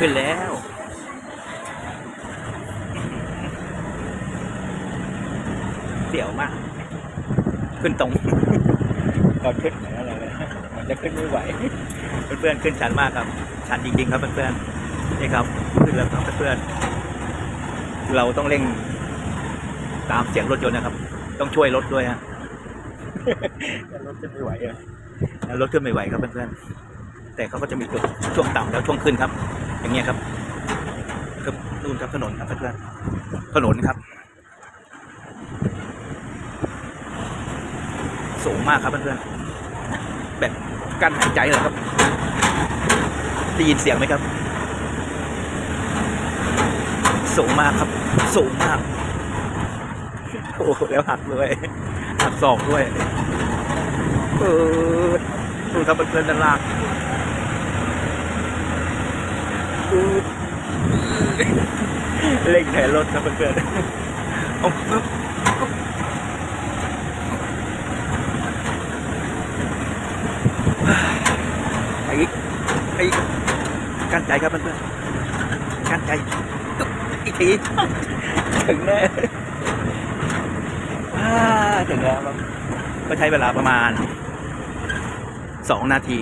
ขึ้นแล้วเดี๋ยวมาก ขึ้นตรงตอนขึ้นไหนอะไรเลยมันจะขึ้นไม่ไหว เพื่อนๆขึ้นชันมากครับ ชันจริงๆครับเพื่อนๆนี่ครับขึ้นแล้วครับเพื่อนๆเราต้องเร่งตามเสียงรถยนต์นะครับ ต้องช่วยรถด้วยฮะรถขึ้นไม่ไหวอะรถขึ้นไม่ไหวครับเพื่อนๆแต่เขาก็จะมีจุดช่วงต่ำแล้วช่วงขึ้นครับ อย่างเงี้ยครับครับนู่นครับถนนครับเพื่อนถนนครับ สูงมากครับเพื่อนๆแบบกั้นหายใจเลยครับได้ยินเสียงไหมครับ สูงมากครับ สูงมากโอ้โหแล้วหักเลยหักศอกด้วยเออดูครับเพื่อนๆด้านล่างอืด เล่งแทนรถครับเพื่อนๆเอาปึ๊บไอีกไอีกกั้นใจครับเพื่อนๆกั้นใจอีกทีถึงแน่ถึงแล้วครับก็ใช้เวลาประมาณสองนาที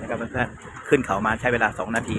นะครับเพื่อนๆขึ้นเขามาใช้เวลาสองนาที